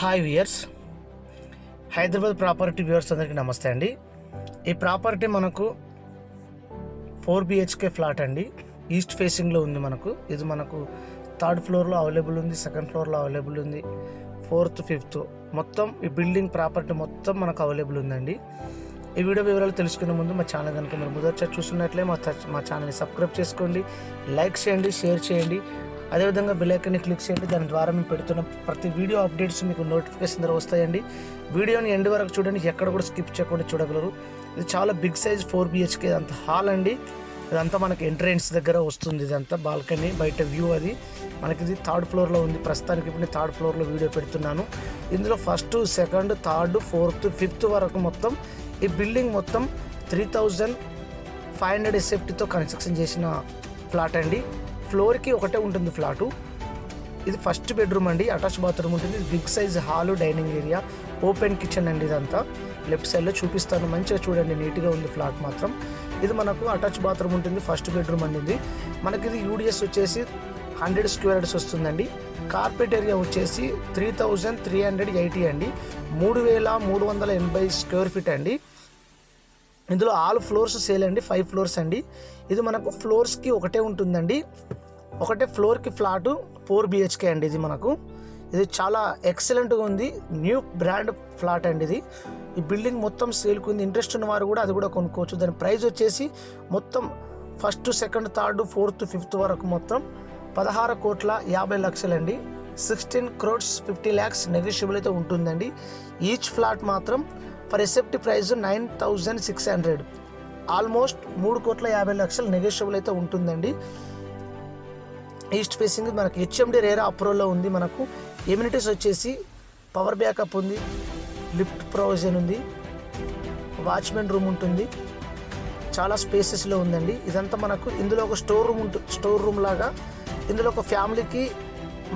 Hi viewers Hyderabad property viewers అందరికీ నమస్తే అండి. ఈ ప్రాపర్టీ మనకు four B H K flat అండి. ఈస్ట్ ఫేసింగ్లో ఉంది మనకు. ఇది మనకు థర్డ్ ఫ్లోర్లో అవైలబుల్ ఉంది సెకండ్ ఫ్లోర్లో అవైలబుల్ ఉంది ఫోర్త్ ఫిఫ్త్ మొత్తం ఈ బిల్డింగ్ ప్రాపర్టీ మొత్తం మనకు అవైలబుల్ ఉందండి. ఈ వీడియో వివరాలు తెలుసుకునే ముందు మా ఛానల్ కనుక మీరు మొదటిసారి చూస్తున్నట్లే మా మా ఛానల్ని సబ్స్క్రైబ్ చేసుకోండి. లైక్ చేయండి షేర్ చేయండి. అదేవిధంగా బెల్ క్లిక్ చేయండి. దాని ద్వారా మేము పెడుతున్న ప్రతి వీడియో అప్డేట్స్ మీకు నోటిఫికేషన్ ద్వారా వస్తాయండి. వీడియోని ఎండ్ వరకు చూడండి. ఎక్కడ కూడా స్కిప్ చేయకుండా చూడగలరు. ఇది చాలా big size four B H K అంత హాల్ అండి. ఇదంతా మనకి ఎంట్రెన్స్ దగ్గర వస్తుంది ఇదంతా బాల్కనీ బయట వ్యూ అది. మనకి ఇది థర్డ్ ఫ్లోర్లో ఉంది. ప్రస్తుతానికి ఇప్పుడు నేను థర్డ్ ఫ్లోర్లో వీడియో పెడుతున్నాను. ఇందులో first second third fourth fifth వరకు మొత్తం ఈ బిల్డింగ్ మొత్తం త్రీ థౌజండ్ ఫైవ్ హండ్రెడ్ ఎస్ఎఫ్టీతో కన్స్ట్రక్షన్ చేసిన ఫ్లాట్ అండి. ఫ్లోర్కి ఒకటే ఉంటుంది ఫ్లాటు. ఇది ఫస్ట్ బెడ్రూమ్ అండి అటాచ్ బాత్రూమ్ ఉంటుంది. Big size hall dining area open kitchen అండి ఇదంతా. లెఫ్ట్ సైడ్లో చూపిస్తాను మంచిగా చూడండి నీట్గా ఉంది ఫ్లాట్ మాత్రం. ఇది మనకు అటాచ్ బాత్రూమ్ ఉంటుంది ఫస్ట్ బెడ్రూమ్ అనేది మనకి ఇది యూడిఎస్ వచ్చేసి హండ్రెడ్ స్క్వేర్ యార్డ్స్ వస్తుందండి. కార్పెట్ ఏరియా వచ్చేసి three thousand three hundred eighty అండి. మూడు వేల మూడు వందల ఎనభై స్క్వేర్ ఫీట్ అండి. ఇందులో ఆల్ ఫ్లోర్స్ సేల్ అండి ఫైవ్ ఫ్లోర్స్ అండి. ఇది మనకు ఫ్లోర్స్కి ఒకటే ఉంటుందండి. ఒకటే ఫ్లోర్కి ఫ్లాటు ఫోర్ బిహెచ్కే అండి ఇది మనకు. ఇది చాలా ఎక్సలెంట్గా ఉంది. న్యూ బ్రాండ్ ఫ్లాట్ అండి ఇది. ఈ బిల్డింగ్ మొత్తం సేల్కి ఉంది. ఇంట్రెస్ట్ ఉన్న వారు కూడా అది కూడా కొనుక్కోవచ్చు. దాని ప్రైస్ వచ్చేసి మొత్తం first second third fourth fifth వరకు మొత్తం పదహారు కోట్ల యాభై లక్షలండి. Sixteen crores fifty lakhs negotiable అయితే ఉంటుందండి. ఈచ్ ఫ్లాట్ మాత్రం per SFT price nine thousand six hundred. Almost మూడు కోట్ల యాభై లక్షలు నెగోషియబుల్ అయితే ఉంటుందండి. ఈస్ట్ ఫేసింగ్ మనకు హెచ్ఎండి రేరా అప్రోలో ఉంది మనకు. ఎమ్యూనిటీస్ వచ్చేసి పవర్ బ్యాకప్ ఉంది లిఫ్ట్ ప్రొవిజన్ ఉంది వాచ్మెన్ రూమ్ ఉంటుంది. చాలా స్పేసెస్లో ఉందండి. ఇదంతా మనకు ఇందులో ఒక స్టోర్ రూమ్ ఉంటుంది స్టోర్ రూమ్ లాగా ఇందులో ఒక ఫ్యామిలీకి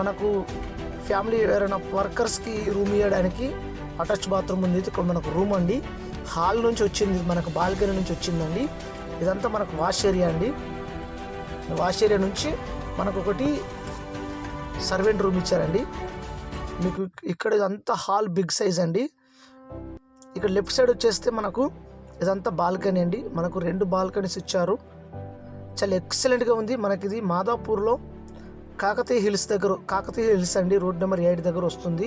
మనకు ఫ్యామిలీ ఎవరైనా వర్కర్స్కి రూమ్ ఇవ్వడానికి అటాచ్ బాత్రూమ్ ఉంది. ఇక్కడ మనకు రూమ్ అండి. హాల్ నుంచి వచ్చింది మనకు బాల్కనీ నుంచి వచ్చిందండి. ఇదంతా మనకు వాష్ ఏరియా అండి. వాష్ ఏరియా నుంచి మనకు ఒకటి సర్వెంట్ రూమ్ ఇచ్చారండి. మీకు ఇక్కడ ఇదంతా హాల్ బిగ్ సైజ్ అండి. ఇక్కడ లెఫ్ట్ సైడ్ వచ్చేస్తే మనకు ఇదంతా బాల్కనీ అండి. మనకు రెండు బాల్కనీస్ ఇచ్చారు. చాలా ఎక్సలెంట్గా ఉంది. మనకి ఇది మాదాపూర్లో కాకతీయ హిల్స్ దగ్గర కాకతీయ హిల్స్ అండి రోడ్ నెంబర్ ఎయిట్ దగ్గర వస్తుంది.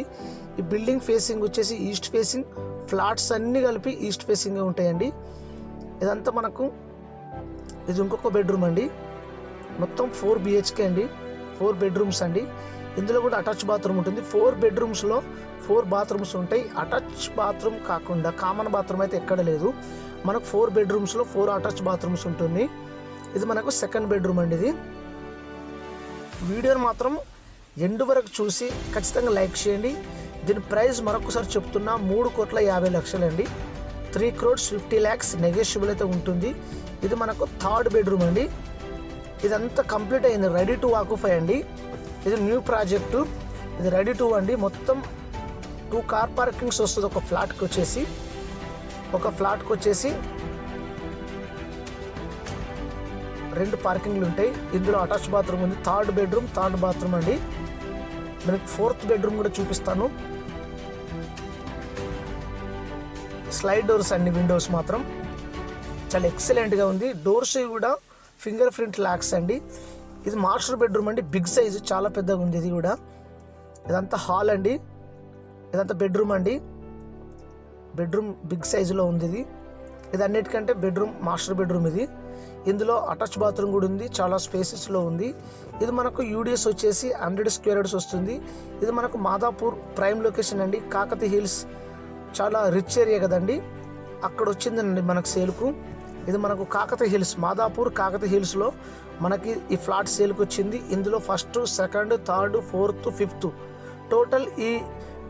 ఈ బిల్డింగ్ ఫేసింగ్ వచ్చేసి ఈస్ట్ ఫేసింగ్ ఫ్లాట్స్ అన్నీ కలిపి ఈస్ట్ ఫేసింగ్ ఉంటాయండి. ఇదంతా మనకు ఇది ఇంకొక బెడ్రూమ్ అండి. మొత్తం ఫోర్ బిహెచ్కే అండి ఫోర్ బెడ్రూమ్స్ అండి. ఇందులో కూడా అటాచ్ బాత్రూమ్ ఉంటుంది. ఫోర్ బెడ్రూమ్స్లో ఫోర్ బాత్రూమ్స్ ఉంటాయి. అటాచ్ బాత్రూమ్ కాకుండా కామన్ బాత్రూమ్ అయితే ఎక్కడ లేదు. మనకు ఫోర్ బెడ్రూమ్స్లో ఫోర్ అటాచ్ బాత్రూమ్స్ ఉంటుంది. ఇది మనకు సెకండ్ బెడ్రూమ్ అండి ఇది. వీడియోని మాత్రం ఎండ్ వరకు చూసి ఖచ్చితంగా లైక్ చేయండి. దీని ప్రైస్ మరొకసారి చెప్తున్నా మూడు కోట్ల యాభై లక్షలండి. Three crores fifty lakhs negotiable అయితే ఉంటుంది. ఇది మనకు థర్డ్ బెడ్రూమ్ అండి. ఇదంతా కంప్లీట్ అయింది. రెడీ టు ఆక్యుపై అండి. ఇది న్యూ ప్రాజెక్టు. ఇది రెడీ టు అండి. మొత్తం టూ కార్ పార్కింగ్స్ వస్తుంది. ఒక ఫ్లాట్కి వచ్చేసి ఒక ఫ్లాట్కి వచ్చేసి రెండు పార్కింగ్లు ఉంటాయి. ఇందులో అటాచ్ బాత్రూమ్ ఉంది. థర్డ్ బెడ్రూమ్ థర్డ్ బాత్రూమ్ అండి. మనకి ఫోర్త్ బెడ్రూమ్ కూడా చూపిస్తాను. స్లైడ్ డోర్స్ అండి విండోస్ మాత్రం. చాలా ఎక్సలెంట్గా ఉంది. డోర్స్ కూడా ఫింగర్ ప్రింట్ లాక్స్ అండి. ఇది మాస్టర్ బెడ్రూమ్ అండి. బిగ్ సైజు చాలా పెద్దగా ఉంది ఇది కూడా. ఇదంతా హాల్ అండి. ఇదంతా బెడ్రూమ్ అండి. బెడ్రూమ్ బిగ్ సైజులో ఉంది ఇది. ఇది అన్నిటికంటే బెడ్రూమ్ మాస్టర్ బెడ్రూమ్ ఇది. ఇందులో అటాచ్ బాత్రూమ్ కూడా ఉంది చాలా స్పేసెస్లో ఉంది. ఇది మనకు యూడిఎస్ వచ్చేసి హండ్రెడ్ స్క్వేర్ యార్డ్స్ వస్తుంది. ఇది మనకు మాదాపూర్ ప్రైమ్ లొకేషన్ అండి. కాకతీ హిల్స్ చాలా రిచ్ ఏరియా కదండి. అక్కడ వచ్చిందండి మనకు సేల్కు. ఇది మనకు కాకతీ హిల్స్ మాదాపూర్ కాకతీ హిల్స్లో మనకి ఈ ఫ్లాట్ సేల్కి వచ్చింది. ఇందులో first second third fourth fifth. Total ఈ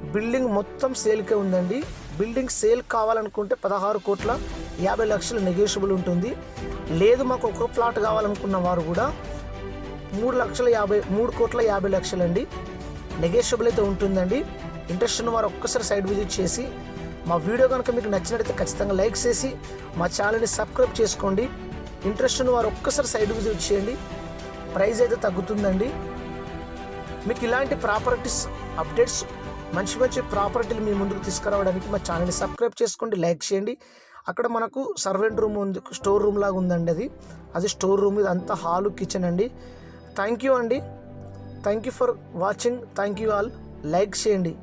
బిల్డింగ్ మొత్తం సేల్కే ఉందండి. బిల్డింగ్ సేల్ కావాలనుకుంటే పదహారు కోట్ల యాభై లక్షలు నెగోషియబుల్ ఉంటుంది. లేదు మాకు ఒక ప్లాట్ కావాలనుకున్న వారు కూడా మూడు లక్షల యాభై మూడు కోట్ల యాభై లక్షలండి. నెగోషియబుల్ అయితే ఉంటుందండి. ఇంట్రెస్ట్ ఉన్న వారు ఒక్కసారి సైడ్ విజిట్ చేసి మా వీడియో కనుక మీకు నచ్చినట్లయితే ఖచ్చితంగా లైక్ చేసి మా ఛానల్ని సబ్స్క్రైబ్ చేసుకోండి. ఇంట్రెస్ట్ ఉన్న వారు ఒక్కసారి సైడ్ విజిట్ చేయండి. ప్రైస్ అయితే తగ్గుతుందండి. మీకు ఇలాంటి ప్రాపర్టీస్ అప్డేట్స్ మంచి మంచి ప్రాపర్టీలు మీ ముందుకు తీసుకురావడానికి మా ఛానల్ని సబ్స్క్రైబ్ చేసుకోండి లైక్ చేయండి. అక్కడ మనకు సర్వెంట్ రూమ్ ఉంది స్టోర్ రూమ్ లాగా ఉందండి అది. అది స్టోర్ రూమ్ ఇది అంతా హాలు కిచెన్ అండి. థ్యాంక్ యూ అండి. Thank you for watching thank you all like చేయండి.